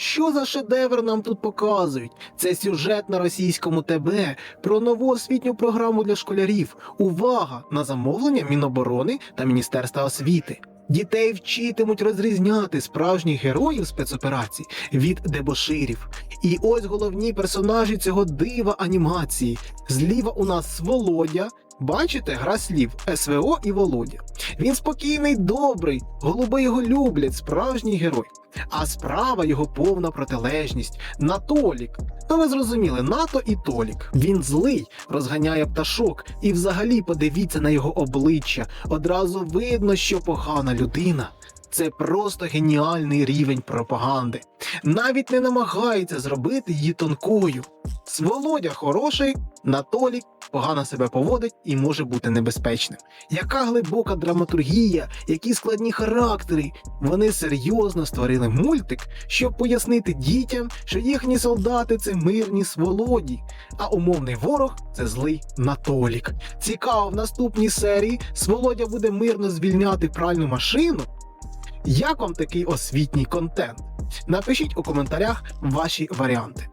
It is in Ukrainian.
Що за шедевр нам тут показують? Це сюжет на російському ТБ про нову освітню програму для школярів. Увага на замовлення Міноборони та Міністерства освіти. Дітей вчитимуть розрізняти справжніх героїв спецоперацій від дебоширів. І ось головні персонажі цього дива анімації. Зліва у нас Володя. Бачите, гра слів СВО і Володя. Він спокійний, добрий, голуби його люблять, справжній герой. А справа його повна протилежність Натолік. Ну ви зрозуміли, НАТО і Толік. Він злий, розганяє пташок, і взагалі подивіться на його обличчя. Одразу видно, що погана людина. Це просто геніальний рівень пропаганди. Навіть не намагається зробити її тонкою. Володя хороший, Натолік погано себе поводить і може бути небезпечним. Яка глибока драматургія, які складні характери. Вони серйозно створили мультик, щоб пояснити дітям, що їхні солдати це мирні сволоді, а умовний ворог це злий Натолік. Цікаво, в наступній серії Сволодя буде мирно звільняти пральну машину. Як вам такий освітній контент? Напишіть у коментарях ваші варіанти.